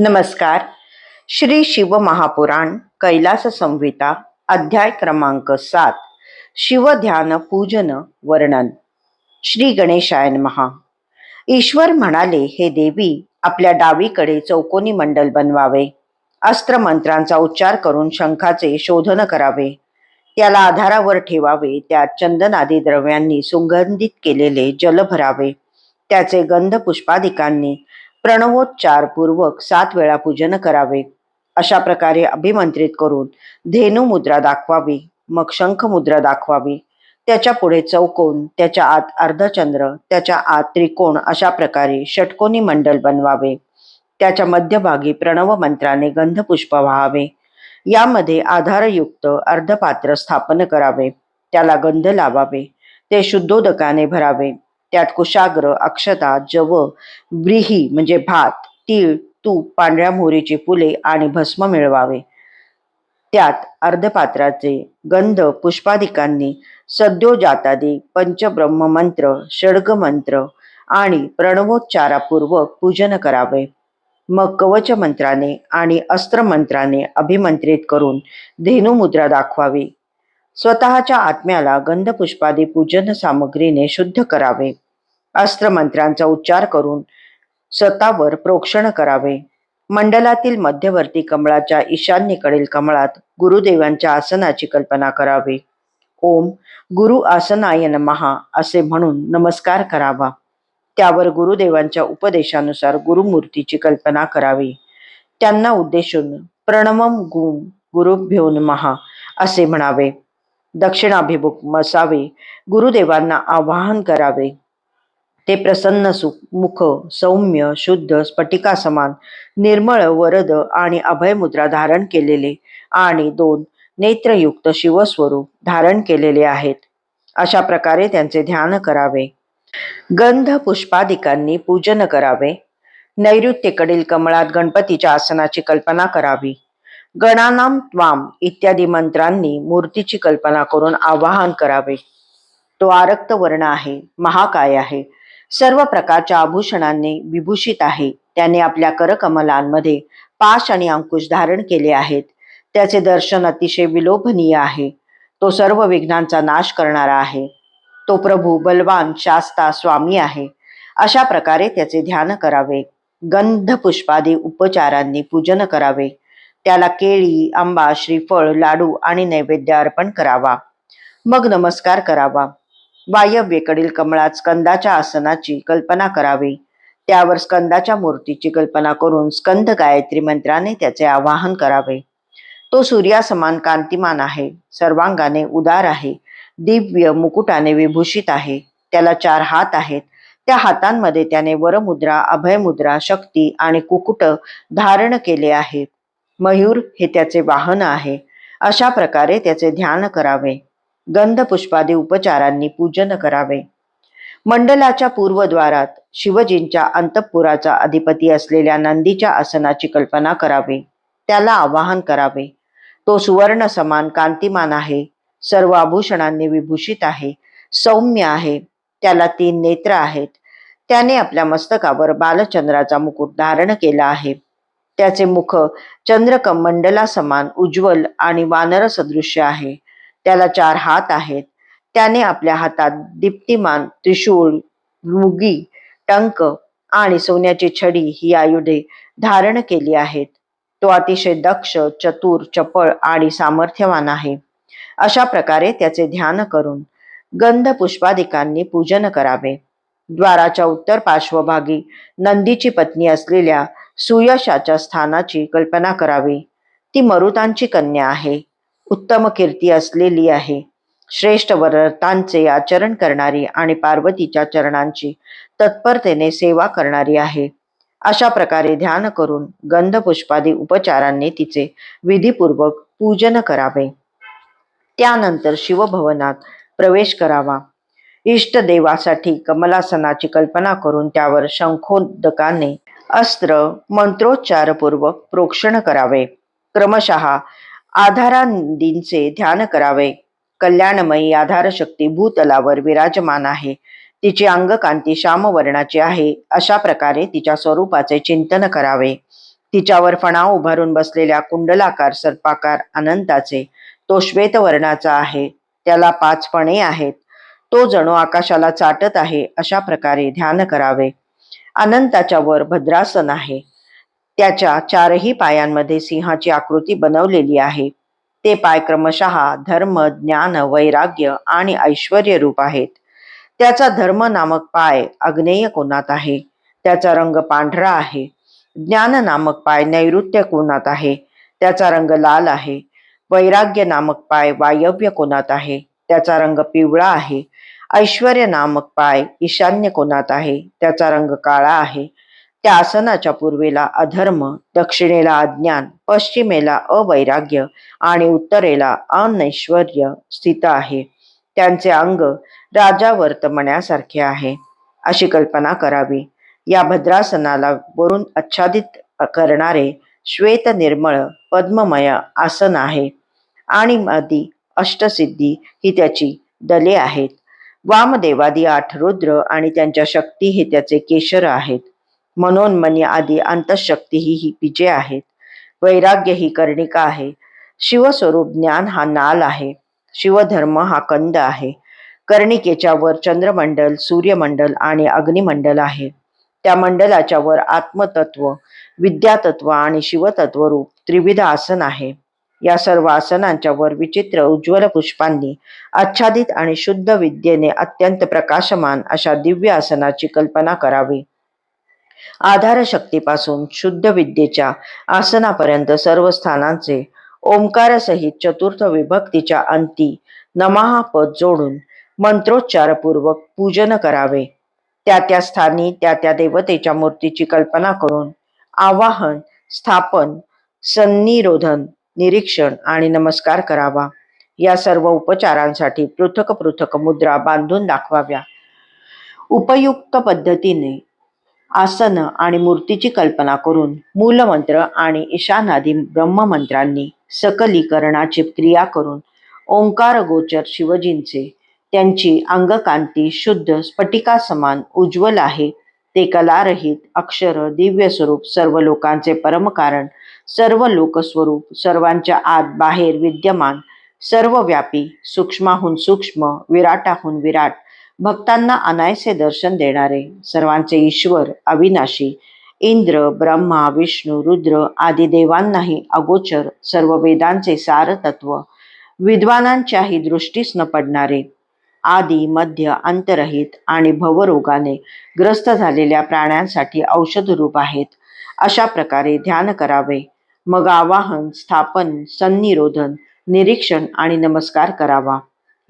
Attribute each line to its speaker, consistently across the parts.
Speaker 1: नमस्कार. श्री शिव महापुराण कैलास संहिता अध्याय क्रमांक सात. शिवध्यान पूजन वर्णन. श्री गणेशायन महा ईश्वर म्हणाले हे देवी आपल्या डावीकडे चौकोनी मंडल बनवावे. अस्त्र मंत्रांचा उच्चार करून शंखाचे शोधन करावे. त्याला आधारावर ठेवावे त्यात चंदनादी द्रव्यांनी सुगंधित केलेले जल भरावे. त्याचे गंध पुष्पादिकांनी प्रणवोच्चारपूर्वक सात वेळा पूजन करावे. अशा प्रकारे अभिमंत्रित करून धेनू मुद्रा दाखवावी मग शंख मुद्रा दाखवावी. त्याच्या पुढे चौकोन त्याच्या आत अर्धचंद्र त्याच्या आत त्रिकोण अशा प्रकारे षटकोनी मंडल बनवावे. त्याच्या मध्यभागी प्रणव मंत्राने गंधपुष्प व्हावे. यामध्ये आधारयुक्त अर्धपात्र स्थापन करावे. त्याला गंध लावावे. ते शुद्धोदकाने भरावे. त्यात कुशाग्र अक्षता जव ब्रीही म्हणजे भात तीळ तूप पांढऱ्या मोहरीची फुले आणि भस्म मिळवावे. त्यात अर्धपात्राचे गंध पुष्पादिकांनी सद्योजातादी पंचब्रह्म मंत्र षडग मंत्र आणि प्रणवोच्चारापूर्वक पूजन करावे. मग कवच मंत्राने आणि अस्त्र मंत्राने अभिमंत्रित करून धेनुमुद्रा दाखवावी. स्वतःच्या आत्म्याला गंधपुष्पादी पूजन सामग्रीने शुद्ध करावे. अस्त्रमंत्रांचा उच्चार करून स्वतःवर प्रोक्षण करावे. मंडलातील मध्यवर्ती कमळाच्या ईशान्येकडील कमळात गुरुदेवांच्या आसनाची कल्पना करावी. ओम गुरु आसनाय नमहा असे म्हणून नमस्कार करावा. त्यावर गुरुदेवांच्या उपदेशानुसार गुरुमूर्तीची कल्पना करावी. त्यांना उद्देशून प्रणवम गुम गुरुभ्यो नमहा असे म्हणावे. दक्षिणाभिमुख मसावे गुरुदेवांना आवाहन करावे. ते प्रसन्न सुख मुख सौम्य शुद्ध स्फटिका समान निर्मळ वरद आणि अभय मुद्रा धारण केलेले आणि दोन नेत्रयुक्त शिवस्वरूप धारण केलेले आहेत. अशा प्रकारे त्यांचे ध्यान करावे. गंध पुष्पादिकांनी पूजन करावे. नैऋत्येकडील कमळात गणपतीच्या आसनाची कल्पना करावी. गणानाम त्वाम इत्यादी मंत्रांनी मूर्तीची कल्पना करून आवाहन करावे. तो आरक्त वर्ण आहे महाकाय आहे. सर्व प्रकारच्या आभूषणांनी विभूषित आहे. त्याने आपल्या करकमलांमध्ये पाश आणि अंकुश धारण केले आहेत. त्याचे दर्शन अतिशय विलोभनीय आहे. तो सर्व विघ्नांचा नाश करणारा आहे. तो प्रभू बलवान शास्ता स्वामी आहे. अशा प्रकारे त्याचे ध्यान करावे. गंध पुष्पादी उपचारांनी पूजन करावे. त्याला केळी आंबा श्रीफळ लाडू आणि नैवेद्य अर्पण करावा. मग नमस्कार करावा. वायव्येकडील कमळात स्कंदाच्या आसनाची कल्पना करावी. त्यावर स्कंदाच्या मूर्तीची कल्पना करून स्कंद गायत्री मंत्राने त्याचे आवाहन करावे. तो सूर्यासमान कांतिमान आहे. सर्वांगाने उदार आहे. दिव्य मुकुटाने विभूषित आहे. त्याला चार हात आहेत. त्या हातांमध्ये त्याने वरमुद्रा अभयमुद्रा शक्ती आणि कुकुट धारण केले आहे मयूर हे त्याचे वाहन आहे. अशा प्रकारे त्याचे ध्यान करावे. गंध पुष्पादी उपचारांनी पूजन करावे. मंडलाच्या पूर्वद्वारात शिवजींच्या अंतपुराचा अधिपती असलेल्या नंदीच्या आसनाची कल्पना करावी. त्याला आवाहन करावे. तो सुवर्ण समान कांतिमान आहे. सर्व आभूषणांनी विभूषित आहे. सौम्य आहे. त्याला तीन नेत्र आहेत. त्याने आपल्या मस्तकावर बालचंद्राचा मुकुट धारण केला आहे. त्याचे मुख चंद्रकम समान उज्ज्वल आणि वानर सदृश्य आहे. त्याला चार हात आहेत. त्याने आपल्या हातात दीप्तिमान त्रिशूळ मुगी टंक आणि सोन्याची छडी ही आयुधे धारण केली आहेत. तो अतिशय दक्ष चतुर चपळ आणि सामर्थ्यवान आहे. अशा प्रकारे त्याचे ध्यान करून गंध पुष्पादिकांनी पूजन करावे. द्वाराच्या उत्तर पार्श्वभागी नंदीची पत्नी असलेल्या सुयशाच्या स्थानाची कल्पना करावी. ती मरुतांची कन्या आहे. उत्तम कीर्ती असलेली आहे. श्रेष्ठ व्रतांचे आचरण करणारी आणि पार्वतीच्या चरणांची तत्परतेने सेवा करणारी आहे. अशा प्रकारे ध्यान करून गंधपुष्पादी उपचारांनी तिचे विधीपूर्वक पूजन करावे. त्यानंतर शिवभवनात प्रवेश करावा. इष्टदेवासाठी कमलासनाची कल्पना करून त्यावर शंखोदकाने अस्त्र मंत्रोच्चारपूर्वक प्रोक्षण करावे. क्रमशः आधारांदींचे ध्यान करावे. कल्याणमयी आधारशक्ती भूतलावर विराजमान आहे. तिची अंगकांती श्यामवर्णाची आहे. अशा प्रकारे तिच्या स्वरूपाचे चिंतन करावे. तिच्यावर फणा उभारून बसलेल्या कुंडलाकार सर्पाकार अनंताचे तो श्वेत वर्णाचा आहे. त्याला पाच फणे आहेत. तो जणू आकाशाला चाटत आहे. अशा प्रकारे ध्यान करावे. अनंताच्या वर भद्रासन आहे. त्याच्या चारही पायांमध्ये सिंहाची आकृती बनवलेली आहे. ते पाय क्रमशः धर्म ज्ञान वैराग्य आणि ऐश्वर रूप आहेत. त्याचा धर्म नामक पाय अग्नेय कोणात आहे? त्याचा रंग पांढरा आहे. ज्ञान नामक पाय नैऋत्य कोणात आहे? त्याचा रंग लाल आहे. वैराग्य नामक पाय वायव्य कोणात आहे? त्याचा रंग पिवळा आहे. ऐश्वर्य नामक पाय ईशान्य कोणात आहे. त्याचा रंग काळा आहे. त्या आसनाच्या पूर्वेला अधर्म दक्षिणेला अज्ञान पश्चिमेला अवैराग्य आणि उत्तरेला अनैश्वर्य स्थित आहे. त्यांचे अंग राजा वर्तमण्यासारखे आहे. अशी कल्पना करावी. या भद्रासनाला वरून आच्छादित करणारे श्वेत निर्मळ पद्ममय आसन आहे. आणि आदी अष्टसिद्धी ही त्याची दले आहेत. वामदेवादी आठ रुद्र आणि त्यांच्या शक्ती हे त्याचे केशर आहेत. मनोन्मनी आदी अंतशक्ती ही ही पिजे आहेत. वैराग्य ही कर्णिका आहे. शिवस्वरूप ज्ञान हा नाल आहे. शिवधर्म हा कंद आहे. कर्णिकेच्या वर चंद्रमंडल सूर्यमंडल आणि अग्निमंडल आहे. त्या मंडलाच्या वर आत्मतत्व विद्यातत्व आणि शिवतत्व रूप त्रिविध आसन आहे. या सर्व आसनांच्यावर विचित्र उज्ज्वल पुष्पांनी आच्छादित आणि शुद्ध विद्येने अत्यंत प्रकाशमान अशा दिव्य आसनाची कल्पना करावी. आधार शक्तीपासून शुद्ध विद्येच्या आसनापर्यंत सर्व स्थानांचे ओंकारासहित चतुर्थ विभक्तीच्या अंती नमहा पद जोडून मंत्रोच्चारपूर्वक पूजन करावे. त्या त्या स्थानी त्या त्या देवतेच्या मूर्तीची कल्पना करून आवाहन स्थापन सन्निरोधन निरीक्षण आणि नमस्कार करावा. या सर्व उपचारांसाठी पृथक पृथक मुद्रा बांधून दाखवाव्या. उपयुक्त पद्धतीने आसन आणि मूर्तीची कल्पना करून मूलमंत्र आणि ईशानादी ब्रह्ममंत्रांनी सकलीकरणाची क्रिया करून ओंकार गोचर शिवजींचे त्यांची अंगकांती शुद्ध स्फटिका समान उज्ज्वल आहे. ते कलारहित अक्षर दिव्य स्वरूप सर्व लोकांचे परमकारण सर्व लोकस्वरूप सर्वांच्या आत बाहेर विद्यमान सर्वव्यापी सूक्ष्माहून सूक्ष्म विराटाहून विराट भक्तांना अनायसे दर्शन देणारे सर्वांचे ईश्वर अविनाशी इंद्र ब्रह्मा विष्णू रुद्र आदी देवांनाही अगोचर सर्व वेदांचे सार तत्व विद्वानांच्याही दृष्टीस न पडणारे आदी मध्य अंतरहित आणि भवरोगाने ग्रस्त झालेल्या प्राण्यांसाठी औषध रूप आहेत. अशा प्रकारे ध्यान करावे. मग आवाहन स्थापन सन्निरोधन निरीक्षण आणि नमस्कार करावा.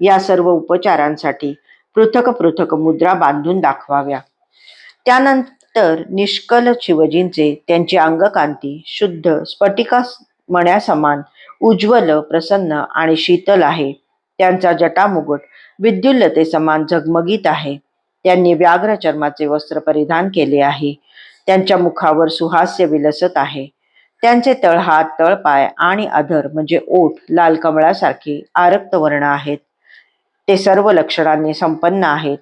Speaker 1: या सर्व उपचारांसाठी पृथक पृथक मुद्रा बांधून दाखवाव्या. त्यानंतर निष्कल शिवजींचे त्यांची अंगकांती शुद्ध स्फटिका मण्यासमान उज्ज्वल प्रसन्न आणि शीतल आहे. त्यांचा जटामुगट विद्युल्लते समान झगमगीत आहे. त्यांनी व्याघ्र चर्माचे वस्त्र परिधान केले आहे. त्यांच्या मुखावर सुहास्य विलसत आहे. त्यांचे तळहात तळपाय आणि अधर म्हणजे ओठ लाल कमळासारखे आरक्त वर्ण आहेत. ते सर्व लक्षणांनी संपन्न आहेत.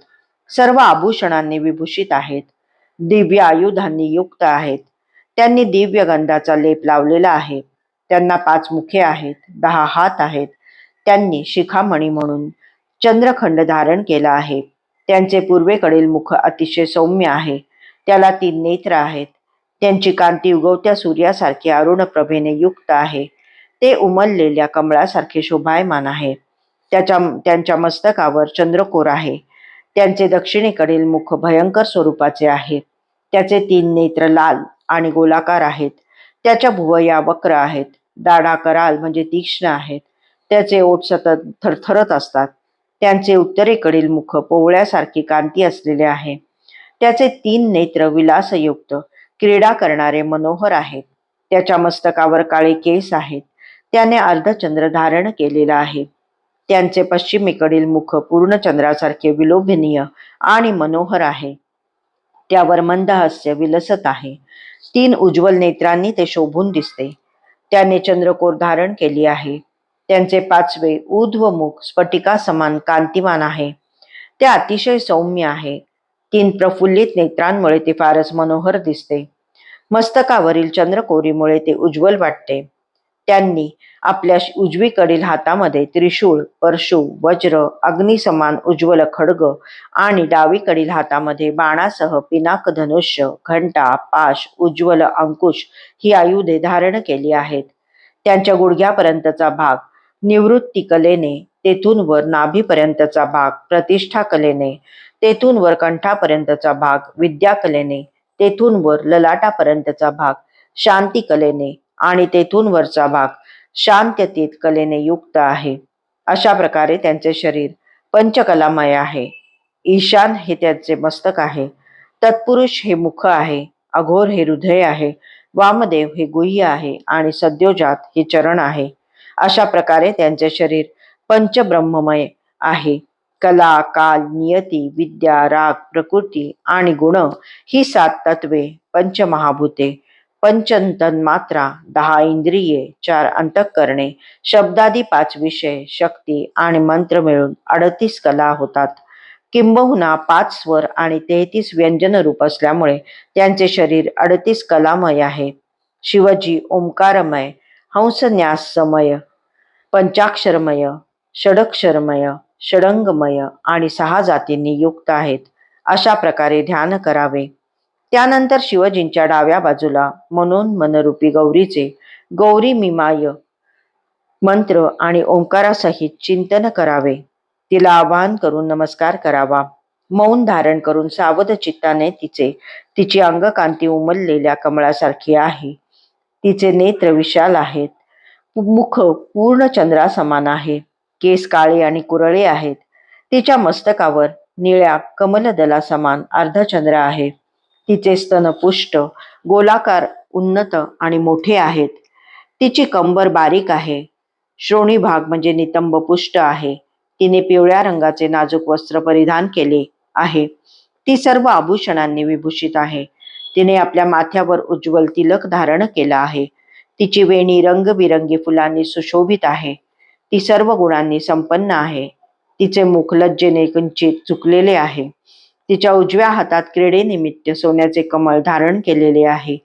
Speaker 1: सर्व आभूषणांनी विभूषित आहेत. दिव्य आयुधांनी युक्त आहेत. त्यांनी दिव्य गंधाचा लेप लावलेला आहे. त्यांना पाच मुखे आहेत दहा हात आहेत. त्यांनी शिखामणी म्हणून चंद्रखंड धारण केला आहे. त्यांचे पूर्वेकडील मुख अतिशय सौम्य आहे. त्याला तीन नेत्र आहेत. त्यांची कांती उगवत्या सूर्यासारखी अरुण प्रभेने युक्त आहे. ते उमललेल्या कमळासारखे शोभायमान आहे. त्याच्या त्यांच्या मस्तकावर चंद्रकोर आहे. त्यांचे दक्षिणेकडील मुख भयंकर स्वरूपाचे आहे. त्याचे तीन नेत्र लाल आणि गोलाकार आहेत. त्याच्या भुवया वक्र आहेत. दाढा कराल म्हणजे तीक्ष्ण आहेत. त्याचे ओठ सतत थरथरत असतात. त्यांचे उत्तरेकडील मुख पोवळ्यासारखी कांती असलेले आहे. त्याचे तीन नेत्र विलासयुक्त. क्रीडा करणारे मनोहर आहेत. त्याच्या मस्तकावर काळे केस आहेत. त्याने अर्धचंद्र धारण केलेला आहे. त्यांचे पश्चिमेकडील मुख पूर्ण चंद्रासारखे विलोभनीय आणि मनोहर आहे. त्यावर मंदहास्य विलसत आहे. तीन उज्ज्वल नेत्रांनी ते शोभून दिसते. त्याने चंद्रकोर धारण केली आहे. त्यांचे पाचवे ऊर्ध्वमुख स्फटिका समान कांतिमान आहे. ते अतिशय सौम्य आहे. तीन प्रफुल्लित नेत्रांमुळे ते फारच मनोहर दिसते. मस्तकावरील चंद्रकोरीमुळे ते उज्ज्वल वाटते. त्यांनी आपल्या उजवीकडील हातामध्ये त्रिशूळ परशु वज्र अग्निसमान उज्ज्वल खडग आणि डावीकडील हातामध्ये बाणासह पिनाक धनुष्य घंटा पाश उज्ज्वल अंकुश ही आयुधे धारण केली आहेत. त्यांच्या गुडघ्यापर्यंतचा भाग निवृत्ती कलेने तेथून वर नाभीपर्यंतचा भाग प्रतिष्ठा कलेने तेथून वर कंठापर्यंतचा भाग विद्याकलेने तेथून वर ललाटापर्यंतचा भाग शांती कलेने आणि तेथून वरचा भाग शांततीत कलेने युक्त आहे. अशा प्रकारे त्यांचे शरीर पंचकलामय आहे. ईशान हे त्यांचे मस्तक आहे. तत्पुरुष हे मुख आहे. अघोर हे हृदय आहे. वामदेव हे गुह्य आहे आणि सद्योजात हे चरण आहे. अशा प्रकारे त्यांचे शरीर पंचब्रह्ममय आहे. कला काल नियती विद्या राग प्रकृती आणि गुण ही सात तत्वे पंचमहाभूते. पंचंतन मात्रा दहा इंद्रिये चार अंतःकरणे शब्दादी पाच विषय शक्ती आणि मंत्र मिळून अडतीस कला होतात. किंबहुना पाच स्वर आणि तेहतीस व्यंजन रूप असल्यामुळे त्यांचे शरीर अडतीस कलामय आहे. शिवजी ओंकारमय हंसन्यासमय पंचाक्षरमय षडक्षरमय षडंगमय आणि सहा जातींनी युक्त आहेत अशा प्रकारे ध्यान करावे. त्यानंतर शिवजींच्या डाव्या बाजूला मनोन मनरूपी गौरीचे गौरी मिमाय मंत्र आणि ओंकारासहित चिंतन करावे. तिला आवाहन करून नमस्कार करावा. मौन धारण करून सावध चित्ताने तिचे तिची अंगकांती उमललेल्या कमळासारखी आहे. तिचे नेत्र विशाल आहेत. मुख पूर्ण चंद्रासमान आहे. केस काळे आणि कुरळे आहेत. तिच्या मस्तकावर निळ्या कमलदला समान अर्धचंद्र आहे. तिचे स्तन पुष्ट गोलाकार उन्नत आणि मोठे आहेत. तिची कंबर बारीक आहे. श्रोणी भाग म्हणजे नितंब पुष्ट आहे. तिने पिवळ्या रंगाचे नाजूक वस्त्र परिधान केले आहे. ती सर्व आभूषणांनी विभूषित आहे. तिने आपल्या माथ्यावर उज्ज्वल तिलक धारण केला आहे. तिची वेणी रंगबिरंगी फुलांनी सुशोभित आहे. ती सर्व गुणांनी संपन्न आहे. तिचे मुख लज्जेने किंचित चुकलेले आहे. तिच्या उजव्या हातात क्रीडेनिमित्त सोन्याचे कमळ धारण केलेले आहे.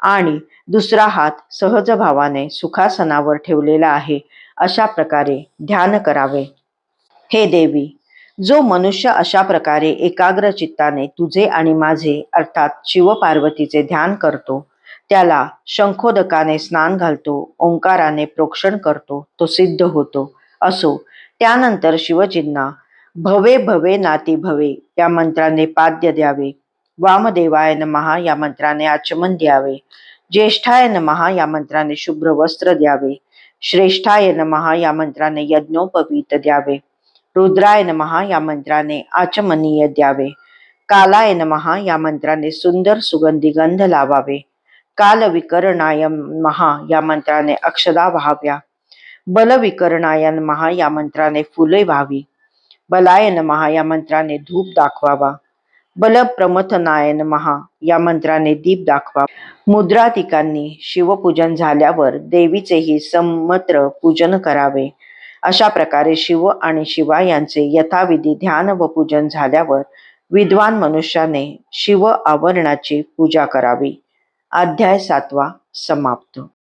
Speaker 1: आणि दुसरा हात सहज भावाने सुखासनावर ठेवलेला आहे. अशा प्रकारे ध्यान करावे. हे देवी जो मनुष्य अशा प्रकारे एकाग्र चित्ताने तुझे आणि माझे अर्थात शिवपार्वतीचे ध्यान करतो त्याला शंखोदकाने स्नान घालतो ओंकाराने प्रोक्षण करतो तो सिद्ध होतो. असो त्यानंतर शिवजींना भवे भवे नाती भवे या मंत्राने पाद्य द्यावे. वामदेवाय नमहा या मंत्राने आचमन द्यावे. ज्येष्ठाय नमहा या मंत्राने शुभ्र वस्त्र द्यावे. श्रेष्ठाय नमहा या मंत्राने यज्ञोपवीत द्यावे. रुद्राय नमहा या मंत्राने आचमनीय द्यावे. कालाय नमहा या मंत्राने सुंदर सुगंधी गंध लावावे. कालविकरणाय महा या मंत्राने अक्षदा व्हाव्या. बलविकरणायन महा या मंत्राने फुले व्हावी. बलायन महा या मंत्राने धूप दाखवावा. बल प्रमथनायन महा या मंत्राने दीप दाखवा मुद्रातिकांनी शिवपूजन झाल्यावर देवीचेही समत्र पूजन करावे. अशा प्रकारे शिव आणि शिवा यांचे यथाविधी ध्यान व पूजन झाल्यावर विद्वान मनुष्याने शिव आवरणाची पूजा करावी. अध्याय सातवा समाप्त.